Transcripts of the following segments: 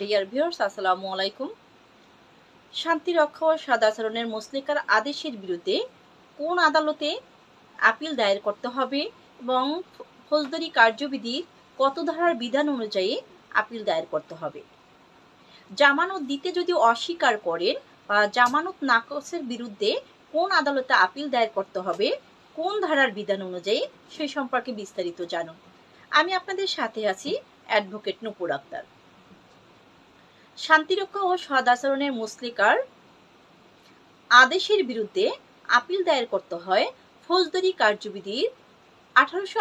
Dear viewers আসসালামু আলাইকুম শান্তি রক্ষা ও সদাচরণের মুসলিকার আদেশের বিরুদ্ধে কোন আদালতে আপিল দায়ের করতে হবে এবং ফৌজদারি কার্যবিধি কত ধারার বিধান অনুযায়ী আপিল দায়ের করতে হবে? জামানত দিতে যদি অস্বীকার করেন বা জামানত নাকচের বিরুদ্ধে কোন আদালতে আপিল দায়ের করতে হবে, কোন ধারার বিধান অনুযায়ী সে সম্পর্কে বিস্তারিত জানুন। আমি আপনাদের সাথে আছি অ্যাডভোকেট নুপুর আক্তার। শান্তিরক্ষা ও সদাচরণের মুসলিকার আদেশের বিরুদ্ধে আপিল দায়ের করতে হয় ফৌজদারি কার্যবিধির আঠারোশো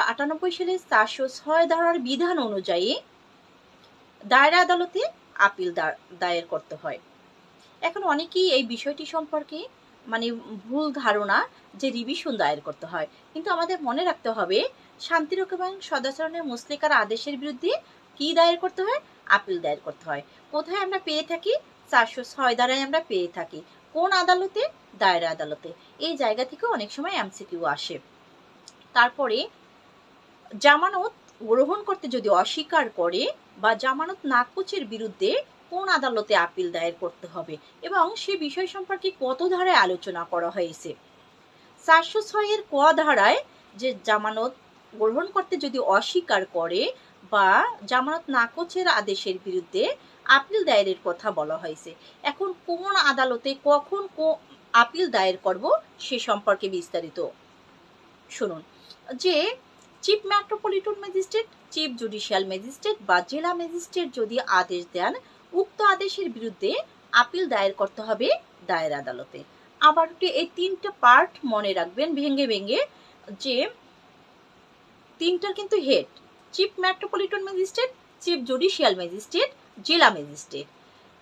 সালের চারশো ছয় ধারার বিধান অনুযায়ী দায়রা আদালতে আপিল দায়ের করতে হয়। এখন অনেকেই এই বিষয়টি সম্পর্কে মানে ভুল ধারণা যে রিভিশন দায়ের করতে হয়। কিন্তু আমাদের মনে রাখতে হবে, শান্তিরক্ষা এবং সদাচরণের মুসলিকার আদেশের বিরুদ্ধে কি দায়ের করতে হয়? আপিল দায়ের করতে হয়। কোথায় আমরা পেয়ে থাকি? চারশো ছয় ধারায় আমরা পেয়ে থাকি। কোন আদালতে? দায়রা আদালতে। এই জায়গা থেকে অনেক সময় এমসিকিউ আসে। তারপরে জামানত গ্রহণ করতে যদি অস্বীকার করে বা জামানত নাকচের বিরুদ্ধে কোন আদালতে আপিল দায়ের করতে হবে এবং সে বিষয় সম্পর্কে কত ধারায় আলোচনা করা হয়েছে? চারশো ছয়ের ক ধারায় যে জামানত গ্রহণ করতে যদি অস্বীকার করে বা জামানত নাকচের আদেশের বিরুদ্ধে আপিল দায়েরের কথা বলা হয়েছে। এখন কোন আদালতে কখন আপিল দায়ের করব সে সম্পর্কে বিস্তারিত শুনুন। যে chief metropolitan magistrate, chief judicial magistrate বা জেলা ম্যাজিস্ট্রেট যদি আদেশ দেন, উক্ত আদেশের বিরুদ্ধে আপিল দায়ের করতে হবে দায়ের আদালতে। আবার এই তিনটা পার্ট মনে রাখবেন ভেঙে ভেঙে যে তিনটার কিন্তু head chief metropolitan magistrate chief judicial magistrate জেলা ম্যাজিস্ট্রেট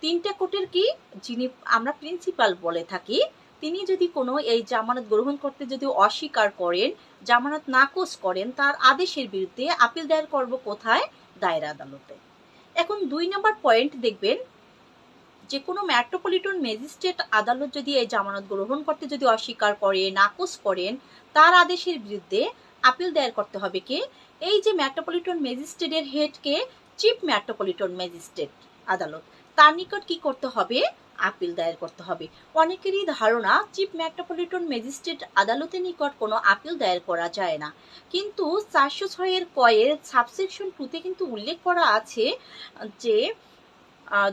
তিনটা কোর্টের কি? যিনি আমরা প্রিন্সিপাল বলে থাকি, তিনি যদি কোনো এই জামানত গ্রহণ করতে যদি অস্বীকার করেন, জামানত নাকচ করেন, তার আদেশের বিরুদ্ধে আপিল দায়ের করব কোথায়? দায়ের আদালতে। এখন দুই নম্বর পয়েন্ট দেখবেন যে কোনো মেট্রোপলিটন ম্যাজিস্ট্রেট আদালত যদি এই জামানত গ্রহণ করতে যদি অস্বীকার করে, নাকচ করেন, তার আদেশের বিরুদ্ধে আপিল দায়ের করতে হবে কে? এই যে মেট্রোপলিটন ম্যাজিস্ট্রেটের হেডকে চিফ মেট্রোপলিটন ম্যাজিস্ট্রেট আদালত, তার নিকট কি করতে হবে? আপিল দায়ের করতে হবে। অনেকেরই ধারণা, চিফ মেট্রোপলিটন ম্যাজিস্ট্রেট আদালতের নিকট কোনো আপিল দায়ের করা যায় না। কিন্তু চারশো ছয়ের কয়ের সাবসেকশন টুতে কিন্তু উল্লেখ করা আছে যে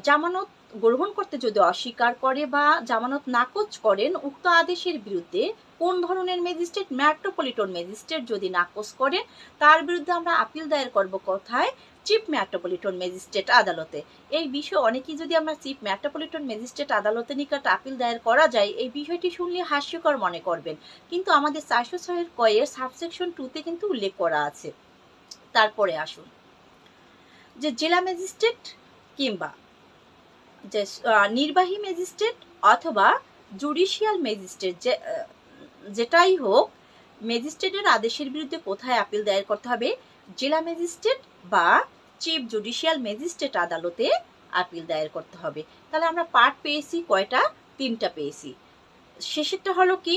জামানত গ্রহণ করতে যদি অস্বীকার করে বা জামানত নাকচ করেন, উক্ত আদেশের বিরুদ্ধে কোন ধরনের ম্যাজিস্ট্রেট, মেট্রোপলিটন ম্যাজিস্ট্রেট যদি নাকচ করেন, তার বিরুদ্ধে আমরা আপিল দায়ের করব কথায়? চিফ মেট্রোপলিটন ম্যাজিস্ট্রেট আদালতে। এই বিষয়ে অনেকেই যদি আমরা চিফ মেট্রোপলিটন ম্যাজিস্ট্রেট আদালতের নিকট আপিল দায়ের করা যায়, এই বিষয়টি শুনলে হাস্যকর মনে করবেন। কিন্তু আমাদের চারশো ছয়ের কয়ের সাবসেকশন টুতে কিন্তু উল্লেখ করা আছে। তারপরে আসুন। যে জেলা ম্যাজিস্ট্রেট কিংবা যে নির্বাহী ম্যাজিস্ট্রেট অথবা জুডিশিয়াল ম্যাজিস্ট্রেট যে যেটাই হোক, ম্যাজিস্ট্রেটের আদেশের বিরুদ্ধে কোথায় আপিল দায়ের করতে হবে? জেলা ম্যাজিস্ট্রেট বা চিফ জুডিশিয়াল ম্যাজিস্ট্রেট আদালতে আপিল দায়ের করতে হবে। তাহলে আমরা পার্ট পেয়েছি, কয়টা? তিনটা পেয়েছি। শেষেরটা হলো কি?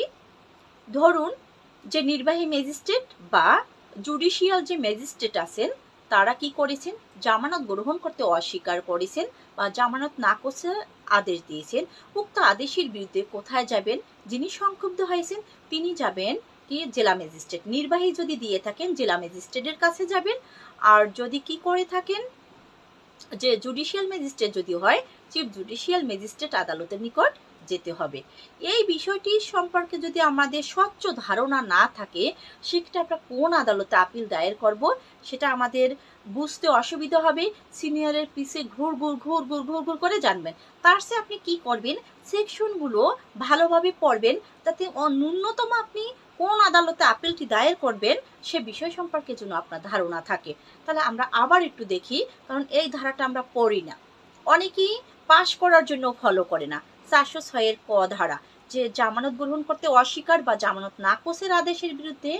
ধরুন যে, নির্বাহী ম্যাজিস্ট্রেট বা জুডিশিয়াল যে ম্যাজিস্ট্রেট আছেন তারা কি করেছেন? জামানত গ্রহণ করতে অস্বীকার করেছেন বা জামানত নাকচের আদেশ দিয়েছেন। উক্ত আদেশের বিরুদ্ধে কোথায় যাবেন? যিনি সংক্ষুব্ধ হয়েছেন, তিনি যাবেন কি? জেলা ম্যাজিস্ট্রেট। নির্বাহী যদি দিয়ে থাকেন, জেলা ম্যাজিস্ট্রেটের কাছে যাবেন। আর যদি কি করে থাকেন? যে জুডিশিয়াল ম্যাজিস্ট্রেট যদি হয়, চিফ জুডিশিয়াল ম্যাজিস্ট্রেট আদালতের নিকট যেতে হবে। এই বিষয়টি সম্পর্কে যদি আমাদের স্বচ্ছ ধারণা না থাকে, সেক্ষেত্রে আমরা কোন আদালতে আপিল দায়ের করব সেটা আমাদের বুঝতে অসুবিধা হবে। সিনিয়রের পিছে ঘুর ঘুর ঘুর ঘুর ঘুর ঘুর করে জানবেন। তার সে আপনি কি করবেন? সেকশনগুলো ভালোভাবে পড়বেন তাতে ন্যূনতম আপনি কোন আদালতে আপিলটি দায়ের করবেন সে বিষয় সম্পর্কে যেন আপনার ধারণা থাকে। তাহলে আমরা আবার একটু দেখি, কারণ এই ধারাটা আমরা পড়ি না। অনেকেই পাশ করার জন্য ফলো করে না। চারশো ছয়ের ক ধারা যে জামানত গ্রহণ করতে অস্বীকার বা জামানত নাকচের আদেশের বিরুদ্ধে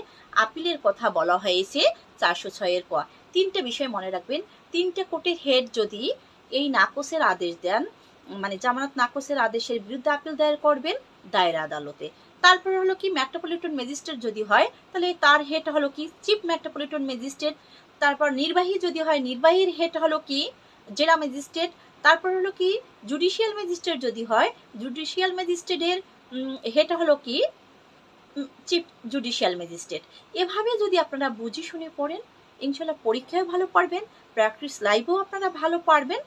আপিলের কথা বলা হয়েছে চারশো ছয়ের ক তিনটে বিষয় মনে রাখবেন। তিনটে কোর্টের হেড যদি এই নাকচের আদেশ দেন মানে জামানত নাকচের আদেশের বিরুদ্ধে আপিল দায়ের করবেন, দায়ের আদালতে। তারপরে হলো কি, মেট্রোপলিটন ম্যাজিস্ট্রেট যদি হয়, তাহলে তার হেড হলো কি, চিফ মেট্রোপলিটন ম্যাজিস্ট্রেট। তারপর নির্বাহী যদি হয়, নির্বাহীর হেড হলো কি, জেলা ম্যাজিস্ট্রেট। তারপর হলো কি জুডিশিয়াল ম্যাজিস্ট্রেট যদি হয় জুডিশিয়াল ম্যাজিস্ট্রেটের হেটা হলো কি চিফ জুডিশিয়াল ম্যাজিস্ট্রেট এভাবে যদি আপনারা বুঝে শুনে পড়েন, ইনশাল্লাহ পরীক্ষায় ভালো পারবেন প্র্যাকটিস লাইভেও আপনারা ভালো পারবেন।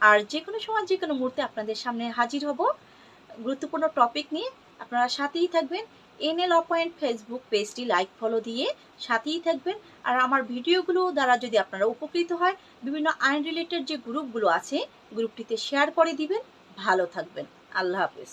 আর যে কোনো সময়, যে কোনো মুহূর্তে আপনাদের সামনে হাজির হব। গুরুত্বপূর্ণ টপিক নিয়ে আপনারা সাথেই থাকবেন। এনএল অপয়েন্ট ফেসবুক পেজটি লাইক ফলো দিয়ে সাথেই থাকবেন। আর আমার ভিডিওগুলো দ্বারা যদি আপনারা উপকৃত হয়, বিভিন্ন আইন রিলেটেড যে গ্রুপগুলো আছে গ্রুপটিতে শেয়ার করে দিবেন। ভালো থাকবেন। আল্লাহ হাফেজ।